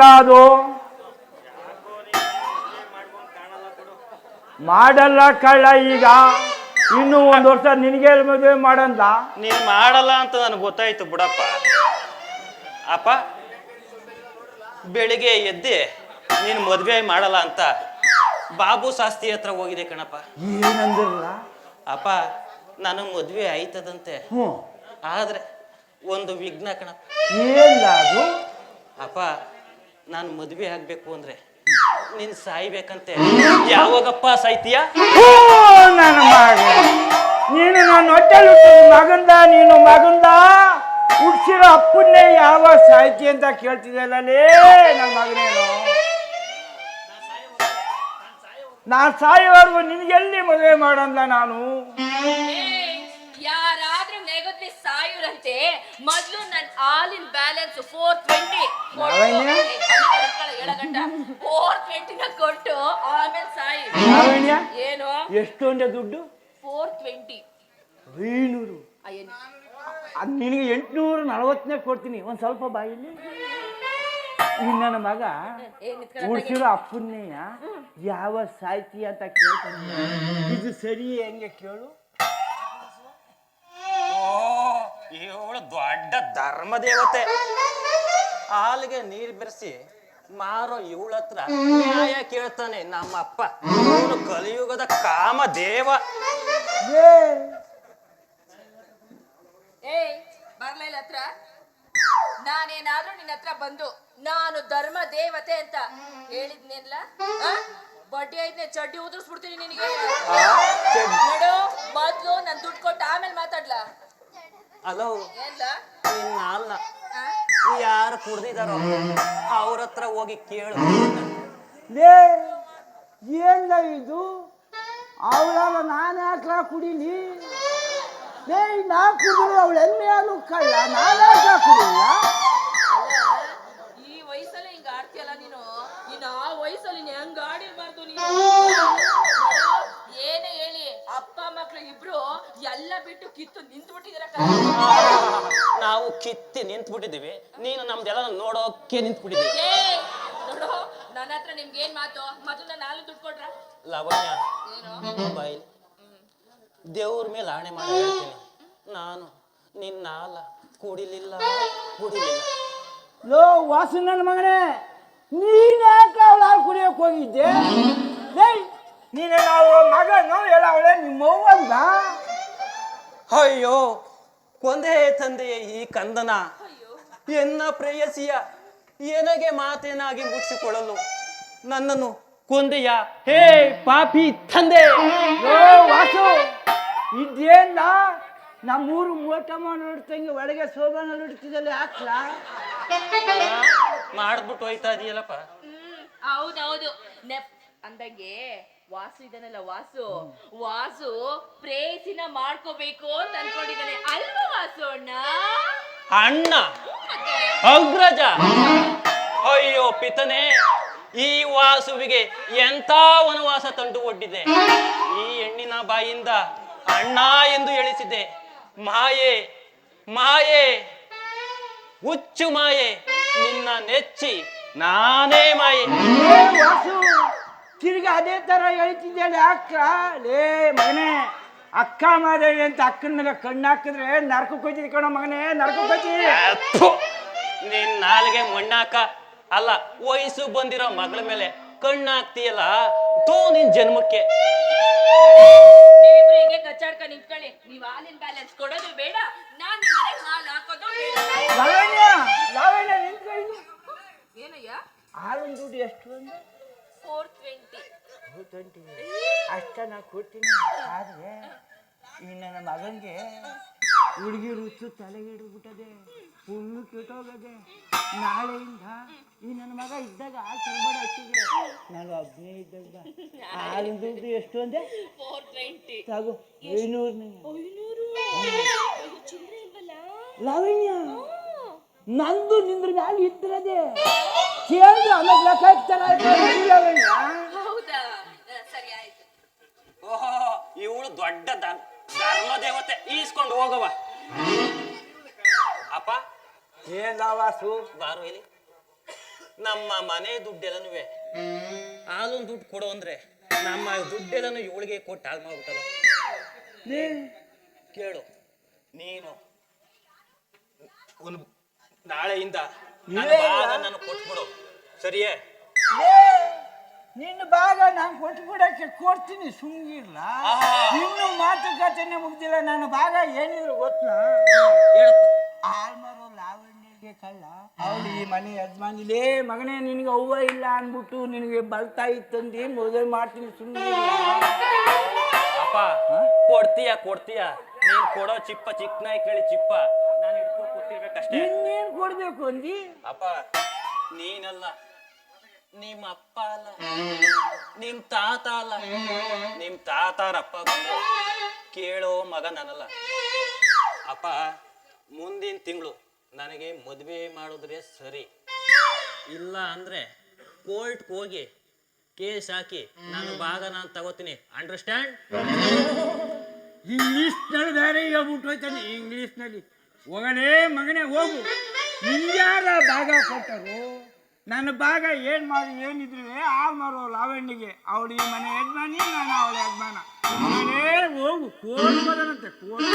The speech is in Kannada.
ಮಾಡಲ್ಲ ಅದು ಮಾಡಲ್ಲ ಕಳ್ಳ ಈಗ. ಇನ್ನು ಒಂದು ವರ್ಷ ನಿನಗೆ ಮದುವೆ ಮಾಡಂದ? ನೀನ್ ಮಾಡಲ್ಲ ಅಂತ ನನಗೆ ಗೊತ್ತಾಯ್ತು ಬಿಡಪ್ಪ. ಅಪ್ಪ ಬೆಳಿಗ್ಗೆ ಎದ್ದೆ ನೀನು ಮದ್ವೆ ಮಾಡಲ್ಲ ಅಂತ ಬಾಬು ಶಾಸ್ತ್ರಿ ಹತ್ರ ಹೋಗಿದೆ ಕಣಪ್ಪ. ಏನಂದಿರಲ್ಲ? ಅಪ್ಪ ನನಗೆ ಮದ್ವೆ ಆಯ್ತದಂತೆ. ಹ್ಞೂ. ಆದ್ರೆ ಒಂದು ವಿಘ್ನ ಕಣಪ್ಪ. ಏನಿಲ್ಲ ಅದು? ಅಪ್ಪ ನಾನು ಮದುವೆ ಆಗ್ಬೇಕು ಅಂದ್ರೆ ನೀನ್ ಸಾಯ್ಬೇಕಂತೆ. ಯಾವಾಗಪ್ಪ ಸಾಯ್ತೀಯ? ನನ್ನ ಮಗ. ನೀನು ನನ್ನ ಹೊಟ್ಟೆಲ್ ಮಗಂದ, ನೀನು ಮಗಂದ. ಹುಡ್ಸಿರೋ ಅಪ್ಪನ್ನೇ ಯಾವಾಗ ಸಾಹಿತಿ ಅಂತ ಕೇಳ್ತಿದ್ದಲ್ಲೇ ನನ್ನ ಮಗನೇನು? ನಾನು ಸಾಯೋವರೆಗೂ ನಿನಗೆಲ್ಲಿ ಮದುವೆ ಮಾಡಂದ ನಾನು? ಸಾಯುರಂತೆ ಮೊದ್ಲು ನನ್ in balance four twenty? Four ಟ್ವೆಂಟಿನ ಕೊಟ್ಟು ಆಮೇಲೆ ಸಾಯಿ. ಲಾವಣ್ಯ ಏನು? ಎಷ್ಟೊಂದೆ ದುಡ್ಡು? ಫೋರ್ ಟ್ವೆಂಟಿ ಐನೂರು. ಅದು ನಿನಗೆ ಎಂಟುನೂರ ನಲವತ್ತನೇ ಕೊಡ್ತೀನಿ. ಒಂದು ಸ್ವಲ್ಪ ಬಾಯಿಲಿ. ಈ ನನ್ನ ಮಗ ಉಡ್ಸಿರೋ ಅಪ್ಪನ್ನೆಯ ಯಾವ ಸಾಹಿತಿ ಅಂತ ಕೇಳ್ತಾನೆ. ಇದು ಸರಿ ಹೆಂಗೆ ಕೇಳು? ಇವಳು ದೊಡ್ಡ ಧರ್ಮ ದೇವತೆ ಹಾಲಿಗೆ ನೀರ್ ಬೆರೆಸಿ ಮಾರೋ ಇವಳ ಹತ್ರ ನ್ಯಾಯ ಕೇಳ್ತಾನೆ ನಮ್ಮಪ್ಪ. ಇವನು ಕಲಿಯುಗದ ಕಾಮ ದೇವ ಏಯ್ ಬರ್ಲಿಲ್ಲ ಹತ್ರ? ನಾನೇನಾದ್ರೂ ನಿನ್ನ ಹತ್ರ ಬಂದು ನಾನು ಧರ್ಮ ದೇವತೆ ಅಂತ ಹೇಳಿದ್ನಿಲ್ಲ ಬಡ್ಡಿ ಐದ್ನೆ ಚಡ್ಡಿ ಉದುರಿಸ್ಬಿಡ್ತೀನಿ ನಿನಗೆ. ನೋಡು ಮೊದ್ಲು ನನ್ ದುಡ್ಡು ಕೊಟ್ಟು ಆಮೇಲೆ ಮಾತಾಡ್ಲಾ? ಅಲೋ ಏನ್ಲ? ನಿನ್ನ ಹಾಲ್ನ ಯಾರು ಕುಡ್ದಿದಾರೋ ಅವ್ರ ಹತ್ರ ಹೋಗಿ ಕೇಳು. ಲೇ ಇದು? ಅವಳಲ್ಲ ನಾನು ಯಾಕ್ಲ ಕುಡೀಲಿ ಲೇ ನಾ ಕುಡಿದ್ರೆ ಅವಳು ಎಮ್ಮೆ ಹಾಲು ಕಳ್ಳ? ನಾನು ಯಾಕೆ ಕುಡಿಲ್ಲ? ಅಲ್ಲ, ಈ ವಯಸ್ಸಲ್ಲಿ ಹಿಂಗ ಆಡ್ತೀಯಲ್ಲ ನೀನು? ಇನ್ನು ಆ ವಯಸ್ಸಲ್ಲಿ ನೀನು ಹೆಂಗ್ ಆಡಿರ್ಬಾರ್ದು ನೀನು? ಏನೇ ಹೇಳಿ ಅಪ್ಪ ಮಕ್ಕಳು ಇಬ್ರು ಎಲ್ಲ ಬಿಟ್ಟು ಕಿತ್ತು ನಿಂತು ಬಿಟ್ಟಿದ್ದೀರ ನಾವು ಕಿತ್ತಿ ನಿಂತು ಬಿಟ್ಟಿದ್ದೀವಿ ನೀನು ನಮ್ದೆಲ್ಲ ನೋಡೋಕೆ ನಿಂತು ಬಿಟ್ಟಿದ್ದೀವಿ ಏ ನೋಡು ನನ್ನ ಹತ್ರ ನಿಮ್ಗೆ ಏನ್ ಮಾತು? ಮೊದಲು ನಾನು ದುಡ್ಡು ಲವಣ್ಯ ಮೊಬೈಲ್. ದೇವ್ರ ಮೇಲೆ ಆಣೆ ಮಾಡಿ ಹೇಳ್ತೀನಿ. ನಾನು ನಿನ್ನ ಅಲ್ಲ ಕುಡಿಲಿಲ್ಲ ಕುಡಿಲಿಲ್ಲ. ಲೋ ವಾಸು ನನ್ನ ಮಗನೇ ನೀನ್ ಯಾಕೆ ಅವಳ ಹಾಲು ಕುಡಿಯೋಕೆ ಹೋಗಿದ್ದೆ? ನಾವು ಮಗನು ಹೇಳ ಅವಳೆ ನಿಮ್ಮ ಅವ್ವಂದ ಅಯ್ಯೋ ಕೊಂದೇ ತಂದೆಯ ಈ ಕಂದನ. ಎನ್ನ ಪ್ರೇಯಸಿಯ ಏನಗೆ ಮಾತೇನಾಗಿ ಮುಗಿಸಿಕೊಳ್ಳಲು ನನ್ನನ್ನು ಕೊಂದೆಯ. ಹೇ ಪಾಪಿ ತಂದೆ! ಓ ವಾಸು! ಇದೇನ? ನಮ್ಮೂರು ಮೋಟಮ್ಮ ನೋಡ್ತಂಗೆ ಒಳಗೆ ಶೋಭಾನ ನೋಡ್ತಿದ್ದಲ್ಲಿ ಹಾಕ್ಲ ಮಾಡ್ಬಿಟ್ಟು ಹೋಯ್ತಾ ಇದೆಯಲ್ಲಪ್ಪ. ಹ್ಮ್ ಹೌದೌದು. ನೆಪ್ ಅಂದಂಗೆ ವಾಸು ಇದನ್ನಲ್ಲ ವಾಸು? ವಾಸು ಪ್ರೇಯಸಿನ ಮಾಡ್ಕೋಬೇಕು ಅಂತ ಅನ್ಕೊಂಡಿದ್ದಾನೆ. ಅಲ್ವಾ ವಾಸು ಅಣ್ಣ? ಅಣ್ಣ ಅಗ್ರಜ. ಅಯ್ಯೋ ಪಿತನೆ ಈ ವಾಸುವಿಗೆ ಎಂತ ವನವಾಸ ತಂಡು ಒಡ್ಡಿದೆ. ಈ ಹೆಣ್ಣಿನ ಬಾಯಿಂದ ಅಣ್ಣ ಎಂದು ಎಳಿಸಿದೆ ಮಾಯೆ ಮಾಯೆ ಹುಚ್ಚು ಮಾಯೆ ನಿನ್ನ ನೆಚ್ಚಿ ನಾನೇ ಮಾಯೆ. ವಾಸು ತಿರ್ಗಿ ಅದೇ ತರ ಹೇಳ್ತಿದ್ದೇನೆ ಅಕ್ಕ ಲೇ ಮಗನೇ ಅಕ್ಕ ಮಾದೇವಿ ಅಂತ ಅಕ್ಕನ ಮೇಲೆ ಕಣ್ಣು ಹಾಕಿದ್ರೆ ನರ್ಕಕ್ಕೆ ಹೋಯ್ತಿದ್ ಕಣೋ ಮಗನೇ ನರಕಕ್ಕೆ ಹೋಯ್ತಿ ಥು, ನಿನ್ ನಾಲ್ಗೆ ಮಣ್ಣಾಕ ಅಲ್ಲ ವಯಸ್ಸು ಬಂದಿರೋ ಮಗಳ ಮೇಲೆ ಕಣ್ಣಾಕ್ತಿಯಲ್ಲ ತೋ ನಿನ್ ಜನ್ಮಕ್ಕೆ. ನೀವಿಬ್ರು ಹಿಂಗೆ ಕಚ್ಚಾಡ್ಕ ನಿಂತ್ಕೊಳ್ಳಿ. ನೀವ್ ಹಾಲಿನ ಬ್ಯಾಲೆನ್ಸ್ ಕೊಡೋದು ಬೇಡ ನಾನ್ ನಿಮ್ ಮನೆಗ್ ಹಾಲು ಹಾಕೋದು ಬೇಡ. ಲಾವಣ್ಯ ಲಾವಣ್ಯ ನಿಂತ್ಕೊಳ್ಳಿ ಏನಯ್ಯ? ಹಾಲಿನ ದುಡ್ಡು ಎಷ್ಟು ಅಂದ್ರೆ? ಫೋರ್ ಟ್ವೆಂಟಿ ಟ್ವೆಂಟಿ ಅಷ್ಟ ನಾ ಕೊಡ್ತೀನಿ. ಆದ್ರೆ ಈ ನನ್ನ ಮಗನಿಗೆ ಹುಡುಗಿ ರುಚು ತಲೆಗೆ ಹಿಡಿದ್ಬಿಟ್ಟದೆ ಫುಲ್ಲು ಕೆಟ್ಟೋಗದೆ. ನಾಳೆಯಿಂದ ಈ ನನ್ನ ಮಗ ಇದ್ದಾಗ ಆ ತರಬೇಡ ಹಚ್ಚಿದೆ ನಾನು ಒಬ್ಬನೇ ಇದ್ದಾಗ. ಹಾಲಿನ ದುಡ್ಡು ಎಷ್ಟು ಅಂದೆ? ಫೋರ್ ಟ್ವೆಂಟಿ ತಗೋ ಐನೂರು ಲಾವಣ್ಯ ನಂದು ನಿಂದ್ರ ಮ್ಯಾಲ ಇದ್ರದೆ. ಕೇಳಿದ್ರೆ ಆಮೇಲೆ ಲೆಕ್ಕ ಹಾಕ್ತಾರೆ ಲಾವಣ್ಯ ಹೌದಾ? ಸರಿ ಆಯ್ತು. ಓಹೋ ಇವಳು ದೊಡ್ಡ ಧರ್- ಧರ್ಮ ದೇವತೆ ಈಸ್ಕೊಂಡು ಹೋಗವ ಅಪ್ಪ ಏನ್ ವಾಸು ಬಾರು ಇಲ್ಲಿ. ನಮ್ಮ ಮನೆ ದುಡ್ಡೆಲ್ಲನೂ ಹಾಲೊಂದು ದುಡ್ಡು ಕೊಡು ಅಂದ್ರೆ ನಮ್ಮ ದುಡ್ಡೆಲ್ಲನು ಇವಳಿಗೆ ಕೊಟ್ಟು ಹಾಳು ಮಾಡ್ಬಿಟ್ಟಲ್ಲ ಕೇಳು ನೀನು ಒಂದು ನಾಳೆಯಿಂದ ನನ್ನ ಕೊಟ್ಬಿಡು. ಸರಿಯೇ? ನಿನ್ನ ಭಾಗ ನಾನು ಕೊಟ್ಬಿಡಕ್ಕೆ ಕೊಡ್ತೀನಿ ಸುಮ್ಗಿರ್ಲ. ಇನ್ನು ಮಾತುಕತೆನೆ ಮುಗ್ದಿಲ್ಲ ನನ್ನ ಭಾಗ ಏನಿದ್ರು ಗೊತ್ತಾ? ಆಲ್ಮರು ಲಾವಣ್ಯಗೆ ಕಳ್ಳ. ಅವಳು ಈ ಮನೆ ಯಜಮಾನಿಲೇ ಮಗನೇ ನಿನಗೆ ಅವ್ವ ಇಲ್ಲ ಅಂದ್ಬಿಟ್ಟು ನಿನಗೆ ಬಲ್ತಾಯಿ ಇತ್ತಂದು ಮದುವೆ ಮಾಡ್ತೀನಿ ಸುಮ್ಮನೆ ಅಪ್ಪ ಕೊಡ್ತೀಯ ಕೊಡ್ತೀಯ? ನೀನು ಕೊಡೋ ಚಿಪ್ಪ ಚಿಕ್ಕನಾಯಿ ಕೇಳಿ ಚಿಪ್ಪ. ನಾನು ಹಿಡ್ಕೊಂಡು ಕೂತಿರ್ಬೇಕಷ್ಟೇ ಇನ್ನೇನು ಕೊಡ್ಬೇಕು ಅಂದಿ ಅಪ್ಪ ನೀನಲ್ಲ ನಿಮ್ಮ ಅಪ್ಪ ಅಲ್ಲ ನಿಮ್ ತಾತ ಅಲ್ಲ ನಿಮ್ ತಾತಾರಪ್ಪ ಬಂದ ಕೇಳೋ ಮಗ ನಾನಲ್ಲ. ಅಪ್ಪ ಮುಂದಿನ ತಿಂಗಳು ನನಗೆ ಮದುವೆ ಮಾಡಿದ್ರೆ ಸರಿ. ಇಲ್ಲ ಅಂದ್ರೆ ಕೋರ್ಟ್ ಹೋಗಿ ಕೇಸ್ ಹಾಕಿ ನಾನು ಭಾಗ ನಾನು ತಗೋತೀನಿ. ಅಂಡರ್ಸ್ಟ್ಯಾಂಡ್ ಇಂಗ್ಲಿಷ್ನಲ್ಲಿ ಬೇರೆ ಇಂಗ್ಲಿಷ್ ಇಂಗ್ಲೀಷ್ನಲ್ಲಿ ಹೋಗಲೇ ಮಗನೇ, ಹೋಗು. ನಿನ್ಯಾರ ಭಾಗ ಕೊಟ್ಟರು? ನನ್ನ ಭಾಗ ಏನು ಮಾಡಿ, ಏನಿದ್ರು ಆ ಮಾರೋ ಲಾವಣ್ಣಿಗೆ ಅವಳು ಈ ಮನೆ ಯಜಮಾನಿ, ನಾನು ಅವಳ ಯಜಮಾನ. ಮಗನೇ, ಹೋಗು. ಕೋಲು ಬದನಂತೆ ಕೋಲ್.